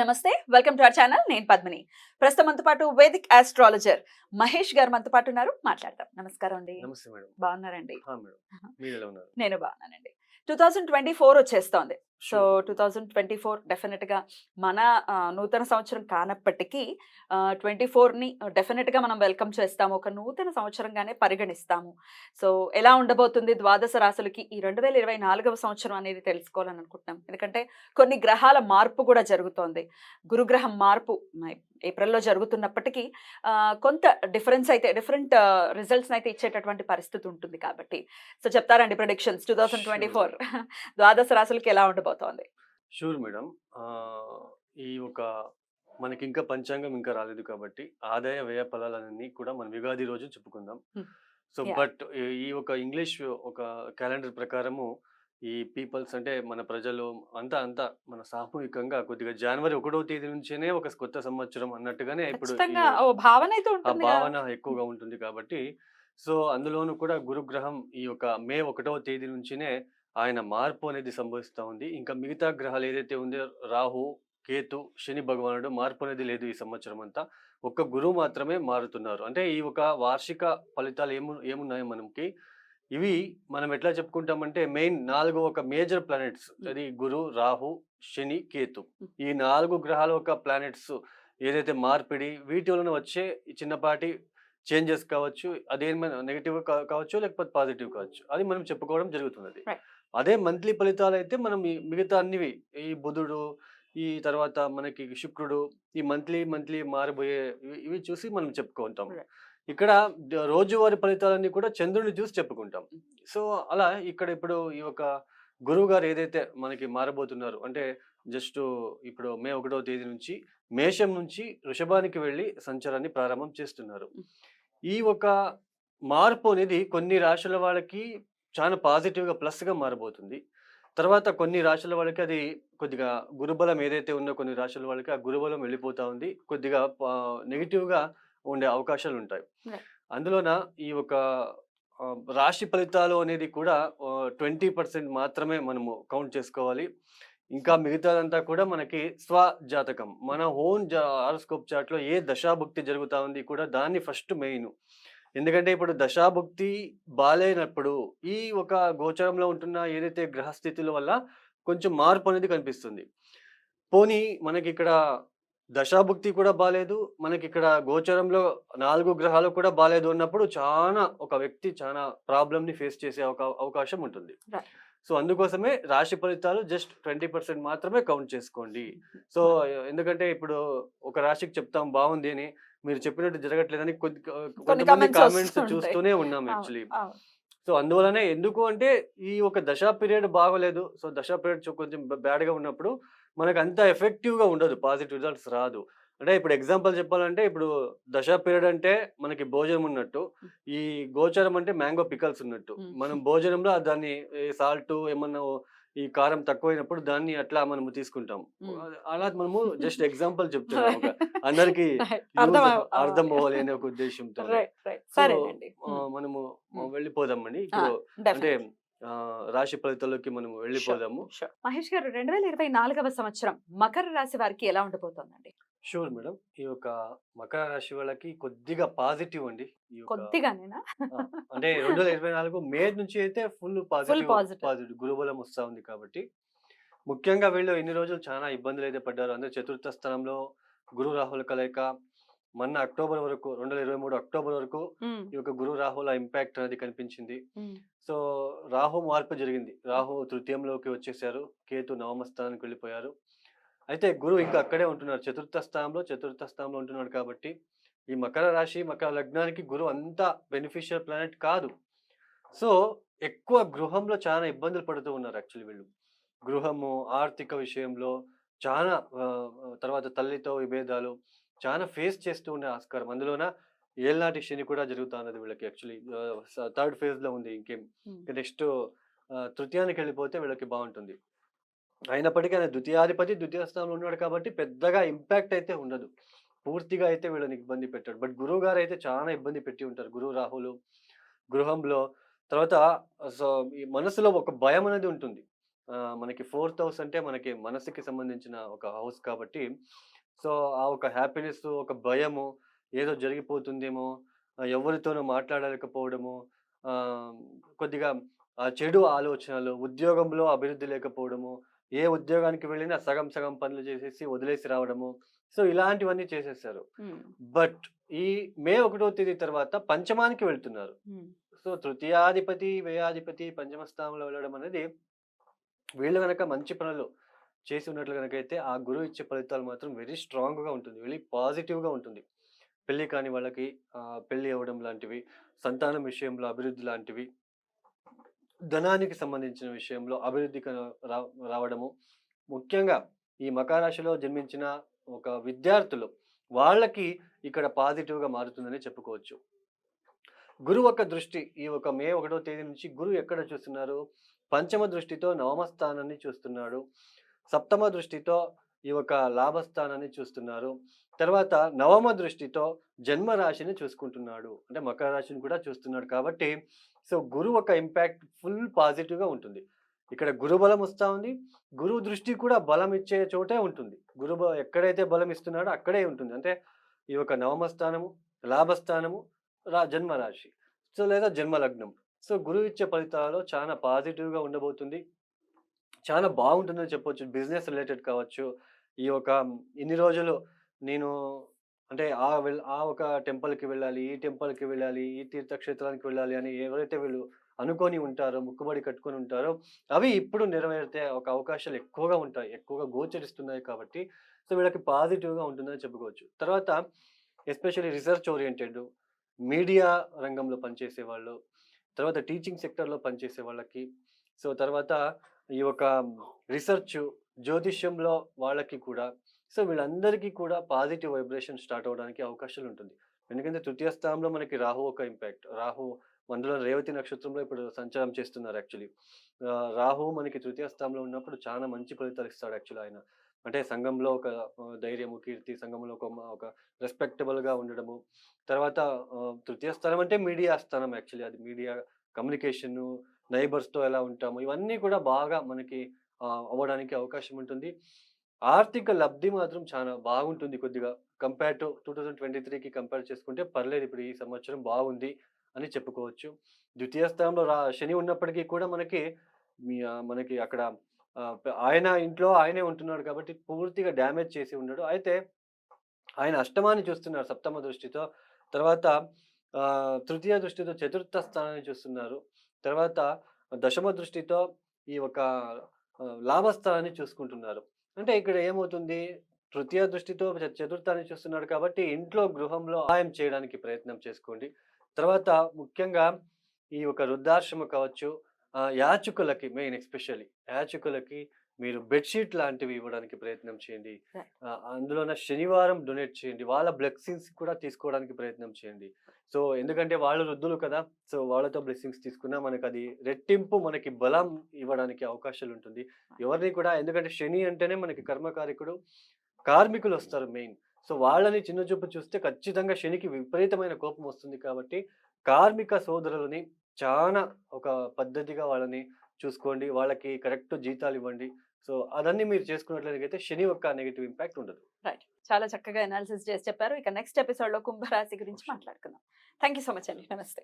నమస్తే welcome to our channel. నేను పద్మిని. ప్రస్తుతం మనతో పాటు వేదిక్ ఆస్ట్రాలజర్ మహేష్ గారు మనతో పాటు ఉన్నారు. మాట్లాడదాం. నమస్కారం అండి. నమస్తే మేడం. బాగున్నారండి. నేను బాగున్నానండి. టూ థౌజండ్ ట్వంటీ ఫోర్ వచ్చేస్తోంది. So. Two thousand twenty four డెఫినెట్గా మన నూతన సంవత్సరం కానప్పటికీ ట్వంటీ ఫోర్ని డెఫినెట్గా మనం వెల్కమ్ చేస్తాము. ఒక నూతన సంవత్సరంగానే పరిగణిస్తాము. సో ఎలా ఉండబోతుంది ద్వాదశ రాశులకి ఈ రెండు వేల ఇరవై నాలుగవ సంవత్సరం అనేది తెలుసుకోవాలని అనుకుంటున్నాం ఎందుకంటే కొన్ని గ్రహాల మార్పు కూడా జరుగుతోంది. గురుగ్రహం మార్పు ఏప్రిల్లో జరుగుతున్నప్పటికీ కొంత డిఫరెన్స్ అయితే డిఫరెంట్ రిజల్ట్స్ అయితే ఇచ్చేటటువంటి పరిస్థితి ఉంటుంది కాబట్టి. సో చెప్తారండి predictions? Two thousand twenty four ద్వాదశ రాశులకి ఎలా ఉండబోతోంది? షూర్ మేడం ఆ, ఈ ఒక మనకి ఇంకా పంచాంగం ఇంకా రాలేదు కాబట్టి ఆదాయ వ్యయ ఫలాలన్నీ కూడా మనం యుగాది రోజు చెప్పుకుందాం. సో. బట్ ఈ ఒక ఇంగ్లీష్ ఒక క్యాలెండర్ ప్రకారము ఈ పీపుల్స్ అంటే మన ప్రజలు అంతా అంతా మన సామూహికంగా కొద్దిగా జనవరి ఒకటో తేదీ నుంచేనే ఒక కొత్త సంవత్సరం అన్నట్టుగానే ఇప్పుడు భావన ఎక్కువగా ఉంటుంది కాబట్టి సో అందులోనూ కూడా గురుగ్రహం ఈ యొక్క మే ఒకటవ తేదీ నుంచినే ఆయన మార్పు అనేది సంభవిస్తూ ఉంది. ఇంకా మిగతా గ్రహాలు ఏదైతే ఉందో రాహు కేతు శని భగవానుడు మార్పు అనేది లేదు ఈ సంవత్సరం అంతా. ఒక్క గురువు మాత్రమే మారుతున్నారు. అంటే ఈ ఒక వార్షిక ఫలితాలు ఏము ఏమున్నాయి మనకి? ఇవి మనం ఎట్లా చెప్పుకుంటామంటే మెయిన్ నాలుగు ఒక మేజర్ ప్లానెట్స్. అది గురు రాహు శని కేతు. ఈ నాలుగు గ్రహాల ఒక ప్లానెట్స్ ఏదైతే మార్పిడి వీటి వలన వచ్చే చిన్నపాటి చేంజెస్ కావచ్చు అదేమైనా నెగిటివ్ కావచ్చు లేకపోతే పాజిటివ్ కావచ్చు. అది మనం చెప్పుకోవడం జరుగుతున్నది. అదే మంత్లీ ఫలితాలు అయితే మనం ఈ మిగతా అన్నివి ఈ బుధుడు ఈ తర్వాత మనకి శుక్రుడు ఈ మంత్లీ మంత్లీ మారిపోయే ఇవి- ఇవి చూసి మనం చెప్పుకుంటాం. Right. ఇక్కడ ద- రోజువారీ ఫలితాలన్నీ కూడా చంద్రుడిని చూసి చెప్పుకుంటాం. సో అలా ఇక్కడ ఇప్పుడు ఈ యొక్క గురువు గారు ఏదైతే మనకి మారబోతున్నారు అంటే జస్ట్ ఇప్పుడు మే ఒకటో తేదీ నుంచి మేషం నుంచి వృషభానికి వెళ్ళి సంచారాన్ని ప్రారంభం చేస్తున్నారు. ఈ ఒక మార్పు అనేది కొన్ని రాశుల వాళ్ళకి చాలా పాజిటివ్గా ప్లస్గా మారబోతుంది. తర్వాత కొన్ని రాశుల వాళ్ళకి అది కొద్దిగా గురుబలం ఏదైతే ఉందో కొన్ని రాశుల వాళ్ళకి ఆ గురుబలం వెళ్ళిపోతా ఉంది. కొద్దిగా నెగిటివ్గా ఉండే అవకాశాలు ఉంటాయి. అందులోన ఈ ఒక రాశి ఫలితాలు అనేది కూడా ట్వంటీ పర్సెంట్ మాత్రమే మనము కౌంట్ చేసుకోవాలి. ఇంకా మిగతాదంతా కూడా మనకి స్వ జాతకం మన ఓన్ హారోస్కోప్ చార్ట్లో ఏ దశాభుక్తి జరుగుతా ఉంది కూడా దాన్ని ఫస్ట్ మెయిన్. ఎందుకంటే ఇప్పుడు దశాభుక్తి బాలేనప్పుడు ఈ ఒక గోచరంలో ఉంటున్న ఏదైతే గ్రహస్థితుల వల్ల కొంచెం మార్పు అనేది కనిపిస్తుంది. పోనీ మనకి ఇక్కడ దశాభుక్తి కూడా బాలేదు మనకి ఇక్కడ గోచరంలో నాలుగు గ్రహాలు కూడా బాలేదు అన్నప్పుడు చాలా ఒక వ్యక్తి చాలా ప్రాబ్లమ్ని ఫేస్ చేసే ఒక అవకాశం ఉంటుంది. సో అందుకోసమే రాశి ఫలితాలు జస్ట్ ట్వంటీ పర్సెంట్ మాత్రమే కౌంట్ చేసుకోండి. సో ఎందుకంటే ఇప్పుడు ఒక రాశికి చెప్తాం బాగుంది అని మీరు చెప్పినట్టు జరగట్లేదని కొద్ది కొంతమంది కామెంట్స్. చూస్తూనే ఉన్నాం యాక్చువల్లీ. సో అందువలనే ఎందుకు అంటే ఈ ఒక దశా పీరియడ్ బాగోలేదు సో దశా పీరియడ్ కొంచెం బ్యాడ్గా ఉన్నప్పుడు మనకు అంత ఎఫెక్టివ్గా ఉండదు పాజిటివ్ రిజల్ట్స్ రాదు అంటే ఇప్పుడు ఎగ్జాంపుల్ చెప్పాలంటే ఇప్పుడు దశా పీరియడ్ అంటే మనకి భోజనం ఉన్నట్టు ఈ గోచరం అంటే మ్యాంగో పికల్స్ ఉన్నట్టు. మనం భోజనంలో దాన్ని సాల్ట్ ఏమన్నా ఈ కారం తక్కువైనప్పుడు దాన్ని అట్లా మనము తీసుకుంటాం. అలా మనము జస్ట్ ఎగ్జాంపుల్ చెప్తున్నాం. అందరికి. అర్థం అవ్వాలి అనే ఒక ఉద్దేశంతో. మనము. వెళ్ళిపోదామండి. ఇప్పుడు అంటే రాశి ఫలితాల్లోకి మనం వెళ్ళిపోదాము. మహేష్ గారు రెండు వేల ఇరవై నాలుగవ సంవత్సరం మకర రాశి వారికి ఎలా ఉండబోతోందండి షూర్ మేడం. ఈ యొక్క మకర రాశి వాళ్ళకి కొద్దిగా పాజిటివ్ అండి. ఈ యొక్క కొద్దిగానేనా? ఆ, అంటే రెండు వేల ఇరవై నాలుగు మే నుంచి అయితే ఫుల్ పాజిటివ్ positive. పాజిటివ్ గురుబలం వస్తా ఉంది కాబట్టి. ముఖ్యంగా వీళ్ళు ఇన్ని రోజులు చాలా ఇబ్బందులు అయితే పడ్డారు. అందరూ చతుర్థ స్థానంలో గురు రాహుల కలయిక మొన్న అక్టోబర్ వరకు రెండు వేల ఇరవై మూడు అక్టోబర్ వరకు. ఈ యొక్క గురు రాహుల ఇంపాక్ట్ అనేది కనిపించింది. సో రాహు మార్పు జరిగింది. రాహు తృతీయంలోకి వచ్చేసారు. కేతు నవమ స్థానానికి వెళ్ళిపోయారు. అయితే గురువు ఇంకా అక్కడే ఉంటున్నారు. చతుర్థ స్థానంలో చతుర్థ స్థానంలో ఉంటున్నాడు కాబట్టి ఈ మకర రాశి మకర లగ్నానికి గురువు అంత బెనిఫిషియల్ ప్లానెట్ కాదు. సో ఎక్కువ గృహంలో చాలా ఇబ్బందులు పడుతూ ఉన్నారు యాక్చువల్లీ వీళ్ళు. గృహము ఆర్థిక విషయంలో చాలా తర్వాత తల్లితో విభేదాలు చాలా ఫేస్ చేస్తూ ఉండే ఆస్కారం. అందులోన ఏళ్ళనాటి శని కూడా జరుగుతా ఉన్నది వీళ్ళకి యాక్చువల్లీ థర్డ్ ఫేజ్లో ఉంది. ఇంకేం. నెక్స్ట్ తృతీయానికి వెళ్ళిపోతే వీళ్ళకి బాగుంటుంది. అయినప్పటికీ ఆయన ద్వితీయాధిపతి ద్వితీయ స్థానంలో ఉన్నాడు కాబట్టి పెద్దగా ఇంపాక్ట్ అయితే ఉండదు. పూర్తిగా అయితే వీళ్ళని ఇబ్బంది పెట్టాడు. బట్ గురువు గారు అయితే చాలా ఇబ్బంది పెట్టి ఉంటారు. గురువు రాహులు గృహంలో తర్వాత సో ఈ మనసులో ఒక భయం అనేది ఉంటుంది. మనకి ఫోర్త్ హౌస్ అంటే మనకి మనసుకి సంబంధించిన ఒక హౌస్ కాబట్టి సో ఆ ఒక హ్యాపీనెస్ ఒక భయము ఏదో జరిగిపోతుందేమో ఎవరితోనూ మాట్లాడలేకపోవడము కొద్దిగా ఆ చెడు ఆలోచనలు ఉద్యోగంలో అభివృద్ధి లేకపోవడము ఏ ఉద్యోగానికి వెళ్ళినా సగం సగం పనులు చేసేసి వదిలేసి రావడము. సో ఇలాంటివన్నీ చేసేసారు. బట్ ఈ మే ఒకటో తేదీ తర్వాత పంచమానికి వెళ్తున్నారు. సో తృతీయాధిపతి వ్యయాధిపతి పంచమ స్థానంలో వెళ్ళడం అనేది వీళ్ళు కనుక మంచి పనులు చేసి ఉన్నట్లు కనుక అయితే ఆ గురువు ఇచ్చే ఫలితాలు మాత్రం వెరీ స్ట్రాంగ్గా ఉంటుంది. వెరీ పాజిటివ్గా ఉంటుంది. పెళ్ళి కాని వాళ్ళకి పెళ్ళి అవ్వడం లాంటివి సంతానం విషయంలో అభివృద్ధి లాంటివి ధనానికి సంబంధించిన విషయంలో అభివృద్ధి రావడము. ముఖ్యంగా ఈ మకారాశిలో జన్మించిన ఒక విద్యార్థులు వాళ్ళకి ఇక్కడ పాజిటివ్గా మారుతుందని చెప్పుకోవచ్చు. గురువు యొక్క దృష్టి ఈ ఒక మే ఒకటో తేదీ నుంచి గురువు ఎక్కడ చూస్తున్నారు? పంచమ దృష్టితో నవమ స్థానాన్ని చూస్తున్నాడు. సప్తమ దృష్టితో ఈ ఒక లాభస్థానాన్ని చూస్తున్నారు. తర్వాత నవమ దృష్టితో జన్మ రాశిని చూసుకుంటున్నాడు. అంటే మకర రాశిని కూడా చూస్తున్నాడు కాబట్టి సో గురువు ఒక ఇంపాక్ట్ ఫుల్ పాజిటివ్గా ఉంటుంది. ఇక్కడ గురు బలం వస్తూ ఉంది. గురువు దృష్టి కూడా బలం ఇచ్చే చోటే ఉంటుంది. గురు ఎక్కడైతే బలం ఇస్తున్నాడో అక్కడే ఉంటుంది. అంటే ఈ యొక్క నవమ స్థానము లాభస్థానము రా జన్మరాశి. సో లేదా జన్మ లగ్నం సో గురువు ఇచ్చే ఫలితాలలో చాలా పాజిటివ్గా ఉండబోతుంది. చాలా బాగుంటుందని చెప్పొచ్చు. బిజినెస్ రిలేటెడ్ కావచ్చు. ఈ ఒక ఇన్ని రోజులు నేను అంటే ఆ వెల్ ఆ ఒక టెంపుల్కి వెళ్ళాలి ఈ టెంపుల్కి వెళ్ళాలి ఈ తీర్థక్షేత్రానికి వెళ్ళాలి అని ఎవరైతే వీళ్ళు అనుకొని ఉంటారో ముక్కుబడి కట్టుకొని ఉంటారో అవి ఇప్పుడు నెరవేరితే ఒక అవకాశాలు ఎక్కువగా ఉంటాయి ఎక్కువగా గోచరిస్తున్నాయి కాబట్టి. సో వీళ్ళకి పాజిటివ్గా ఉంటుందని చెప్పుకోవచ్చు. తర్వాత ఎస్పెషల్లీ రీసెర్చ్ ఓరియంటెడ్ మీడియా రంగంలో పనిచేసే వాళ్ళు తర్వాత టీచింగ్ సెక్టర్లో పనిచేసే వాళ్ళకి సో తర్వాత ఈ యొక్క రీసెర్చ్ జ్యోతిష్యంలో వాళ్ళకి కూడా సో వీళ్ళందరికీ కూడా పాజిటివ్ వైబ్రేషన్ స్టార్ట్ అవడానికి అవకాశాలు ఉంటుంది. ఎందుకంటే తృతీయ స్థానంలో మనకి రాహు ఒక ఇంపాక్ట్. రాహు అందులో రేవతి నక్షత్రంలో ఇప్పుడు సంచారం చేస్తున్నారు యాక్చువల్లీ. రాహు మనకి తృతీయ స్థానంలో ఉన్నప్పుడు చాలా మంచి ఫలితాలు ఇస్తాడు యాక్చువల్లీ ఆయన. అంటే సంఘంలో ఒక ధైర్యము కీర్తి సంఘంలో ఒక ఒక రెస్పెక్టబుల్గా ఉండడము. తర్వాత తృతీయ స్థానం అంటే మీడియా స్థానం యాక్చువల్లీ. అది మీడియా కమ్యూనికేషన్ నైబర్స్తో ఎలా ఉంటాము? ఇవన్నీ కూడా బాగా మనకి అవ్వడానికి అవకాశం ఉంటుంది. ఆర్థిక లబ్ధి మాత్రం చాలా బాగుంటుంది కొద్దిగా. Compare to two thousand twenty త్రీకి కంపేర్ చేసుకుంటే పర్లేదు ఇప్పుడు ఈ సంవత్సరం బాగుంది అని చెప్పుకోవచ్చు. ద్వితీయ స్థానంలో రా శని ఉన్నప్పటికీ కూడా మనకి మీ మనకి అక్కడ ఆయన ఇంట్లో ఆయనే ఉంటున్నాడు కాబట్టి పూర్తిగా డ్యామేజ్ చేసి ఉన్నాడు అయితే ఆయన అష్టమాన్ని చూస్తున్నారు సప్తమ దృష్టితో. తర్వాత తృతీయ దృష్టితో చతుర్థ స్థానాన్ని చూస్తున్నారు. తర్వాత దశమ దృష్టితో ఈ ఒక లాభస్థలాన్ని లాభస్థానాన్ని చూసుకుంటున్నారు. అంటే ఇక్కడ ఏమవుతుంది? తృతీయ దృష్టితో చ- చతుర్థాన్ని చూస్తున్నాడు కాబట్టి ఇంట్లో గృహంలో సహాయం చేయడానికి ప్రయత్నం చేసుకోండి. తర్వాత ముఖ్యంగా ఈ ఒక వృద్ధాశ్రమ కావచ్చు ఆ, యాచకులకి మెయిన్ ఎస్పెషల్లీ యాచకులకి మీరు బెడ్షీట్ లాంటివి ఇవ్వడానికి ప్రయత్నం చేయండి. అందులోన శనివారం డొనేట్ చేయండి. వాళ్ళ బ్లెస్సింగ్స్ కూడా తీసుకోవడానికి ప్రయత్నం చేయండి. సో ఎందుకంటే వాళ్ళు వృద్ధులు కదా సో వాళ్ళతో బ్లెస్సింగ్స్ తీసుకున్నా మనకి అది రెట్టింపు మనకి బలం ఇవ్వడానికి అవకాశాలు ఉంటుంది. ఎవరిని కూడా ఎందుకంటే శని అంటేనే మనకి కర్మకారికుడు కార్మికులు వస్తారు మెయిన్. సో వాళ్ళని చిన్న చూపు చూస్తే ఖచ్చితంగా శనికి విపరీతమైన కోపం వస్తుంది కాబట్టి కార్మిక సోదరులని చాలా ఒక పద్ధతిగా వాళ్ళని చూసుకోండి. వాళ్ళకి కరెక్ట్ జీతాలు ఇవ్వండి. సో అదన్నీ మీరు చేసుకున్నట్లయితే శని యొక్క నెగిటివ్ ఇంపాక్ట్ ఉండదు. చాలా చక్కగా అనాలిసిస్ చేసి చెప్పారు. ఇక నెక్స్ట్ ఎపిసోడ్లో కుంభరాశి గురించి మాట్లాడుకుందాం. థ్యాంక్ యూ సో మచ్ అండి. నమస్తే.